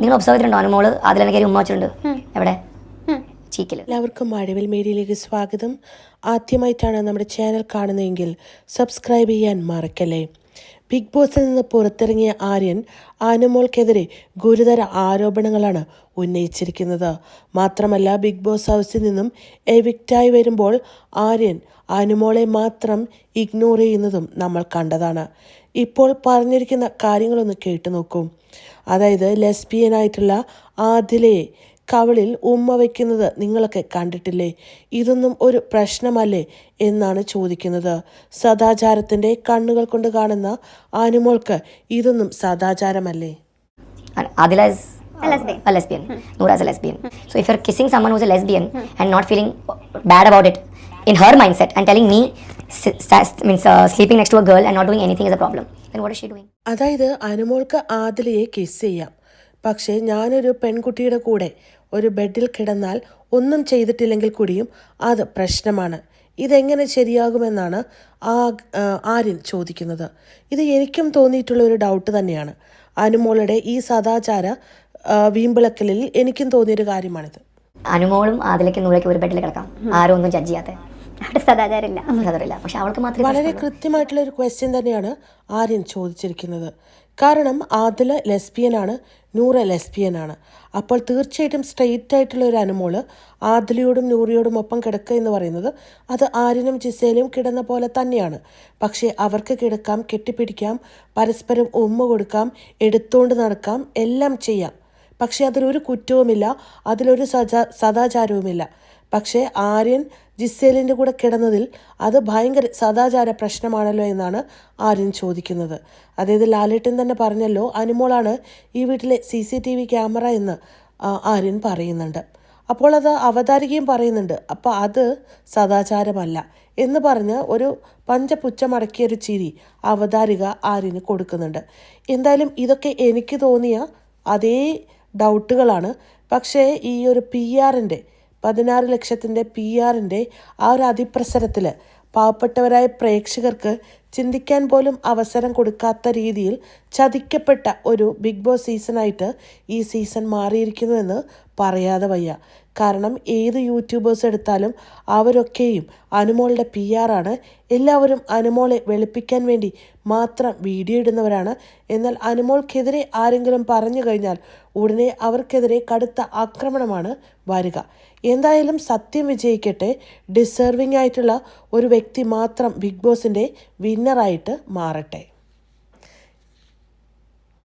നിങ്ങൾ ഒബ്സർവ് ചെയ്തിട്ടുണ്ടോ? അനുമോൾ അതിൽ എനിക്ക് ഉമ്മ വെച്ചിട്ടുണ്ട്. എവിടെ? ചീക്കിൽ എല്ലാവർക്കും മഴവിൽ മേരിയിലേക്ക് സ്വാഗതം. ആദ്യമായിട്ടാണ് നമ്മുടെ ചാനൽ കാണുന്നതെങ്കിൽ സബ്സ്ക്രൈബ് ചെയ്യാൻ മറക്കല്ലേ? ബിഗ് ബോസിൽ നിന്ന് പുറത്തിറങ്ങിയ ആര്യൻ ആനമോൾക്കെതിരെ ഗുരുതര ആരോപണങ്ങളാണ് ഉന്നയിച്ചിരിക്കുന്നത്. മാത്രമല്ല ബിഗ് ബോസ് ഹൗസിൽ നിന്നും എവിക്റ്റായി വരുമ്പോൾ ആര്യൻ അനുമോളെ മാത്രം ഇഗ്നോർ ചെയ്യുന്നതും നമ്മൾ കണ്ടതാണ്. ഇപ്പോൾ പറഞ്ഞിരിക്കുന്ന കാര്യങ്ങളൊന്ന് കേട്ടു നോക്കൂ. അതായത് ലെസ്ബിയനായിട്ടുള്ള ആദിലയെ കവളിൽ ഉമ്മ വയ്ക്കുന്നത് നിങ്ങളൊക്കെ കണ്ടിട്ടില്ലേ ഇതൊന്നും ഒരു പ്രശ്നമല്ലേ എന്നാണ് ചോദിക്കുന്നത് സദാചാരത്തിന്റെ കണ്ണുകൾ കൊണ്ട് കാണുന്ന ആനുമോൾക്ക് ഇതൊന്നും സദാചാരമല്ലേ is a lesbian. A lesbian. Noora is a lesbian. So if you're kissing someone who's a lesbian and not feeling bad about it in her mindset and telling me means uh, sleeping next to a girl and not doing anything is a problem, then what is she doing? അതായത് അനുമോൾക്ക് ആദിലയെ kiss ചെയ്യാം പക്ഷേ ഞാനൊരു പെൺകുട്ടിയുടെ കൂടെ ഒരു ബെഡിൽ കിടന്നാൽ ഒന്നും ചെയ്തിട്ടില്ലെങ്കിൽ കൂടിയും അത് പ്രശ്നമാണ്. ഇതെങ്ങനെ ശരിയാകുമെന്നാണ് ആ ആര്യൻ ചോദിക്കുന്നത്. ഇത് എനിക്കും തോന്നിയിട്ടുള്ള ഒരു ഡൗട്ട് തന്നെയാണ്. അനുമോളുടെ ഈ സദാചാര വീമ്പിളക്കലിൽ എനിക്കും തോന്നിയൊരു കാര്യമാണിത്. അനുമോളും അതിലേക്ക് നൂലേക്ക് ഒരു ബെഡിൽ കിടക്കാം. ആരും ഒന്നും ജഡ്ജ് ചെയ്യാതെ അവിടെ സദാചാരമില്ല. അതറിയില്ല പക്ഷെ അവൾക്ക് മാത്രമേ വളരെ കൃത്യമായിട്ടുള്ള ഒരു ക്വസ്റ്റ്യൻ തന്നെയാണ് ആര്യൻ ചോദിച്ചിരിക്കുന്നത്. കാരണം ആദില ലെസ്ബിയനാണ് നൂറ ലെസ്ബിയനാണ്. അപ്പോൾ തീർച്ചയായിട്ടും സ്ട്രെയിറ്റ് ആയിട്ടുള്ള ഒരു അനുമോൾ ആദിലയോടും നൂറിയോടും ഒപ്പം കിടക്കുക എന്ന് പറയുന്നത് അത് ആര്യനും ജിസേലും കിടന്ന പോലെ തന്നെയാണ്. പക്ഷേ അവർക്ക് കിടക്കാം കെട്ടിപ്പിടിക്കാം പരസ്പരം ഉമ്മ കൊടുക്കാം എടുത്തുകൊണ്ട് നടക്കാം എല്ലാം ചെയ്യാം. പക്ഷേ അതിലൊരു കുറ്റവുമില്ല അതിലൊരു സജാ സദാചാരവുമില്ല. പക്ഷേ ആര്യൻ ജിസേലിന്റെ കൂടെ കിടന്നതിൽ അത് ഭയങ്കര സദാചാര പ്രശ്നമാണല്ലോ എന്നാണ് ആര്യൻ ചോദിക്കുന്നത്. അതായത് ലാലേട്ടൻ തന്നെ പറഞ്ഞല്ലോ അനുമോളാണ് ഈ വീട്ടിലെ C C T V camera എന്ന് ആര്യൻ പറയുന്നുണ്ട്. അപ്പോൾ അത് അവതാരികയും പറയുന്നുണ്ട് അപ്പോൾ അത് സദാചാരമല്ല എന്ന് പറഞ്ഞ് ഒരു പഞ്ചപുച്ചമടക്കിയ ഒരു ചിരി അവതാരിക ആര്യന് കൊടുക്കുന്നുണ്ട്. എന്തായാലും ഇതൊക്കെ എനിക്ക് തോന്നിയ അതേ ഡൗട്ടുകളാണ്. പക്ഷേ ഈ ഒരു പി ആറിന്റെ പതിനാറ് ലക്ഷത്തിന്റെ പി ആറിന്റെ ആ ഒരു അതിപ്രസരത്തിൽ പാവപ്പെട്ടവരായ പ്രേക്ഷകർക്ക് ചിന്തിക്കാൻ പോലും അവസരം കൊടുക്കാത്ത രീതിയിൽ ചതിക്കപ്പെട്ട ഒരു ബിഗ് ബോസ് സീസണായിട്ട് ഈ സീസൺ മാറിയിരിക്കുന്നുവെന്ന് പറയാതെ വയ്യ. കാരണം ഏത് യൂട്യൂബേഴ്സ് എടുത്താലും അവരൊക്കെയും അനുമോളുടെ പി ആറാണ് എല്ലാവരും അനുമോളെ വെളുപ്പിക്കാൻ വേണ്ടി മാത്രം വീഡിയോ ഇടുന്നവരാണ്. എന്നാൽ അനുമോൾക്കെതിരെ ആരെങ്കിലും പറഞ്ഞു കഴിഞ്ഞാൽ ഉടനെ അവർക്കെതിരെ കടുത്ത ആക്രമണമാണ് വരിക. എന്തായാലും സത്യം വിജയിക്കട്ടെ. ഡിസേർവിംഗ് ആയിട്ടുള്ള ഒരു വ്യക്തി മാത്രം ബിഗ് ബോസിന്റെ വിന്നറായിട്ട് മാറട്ടെ.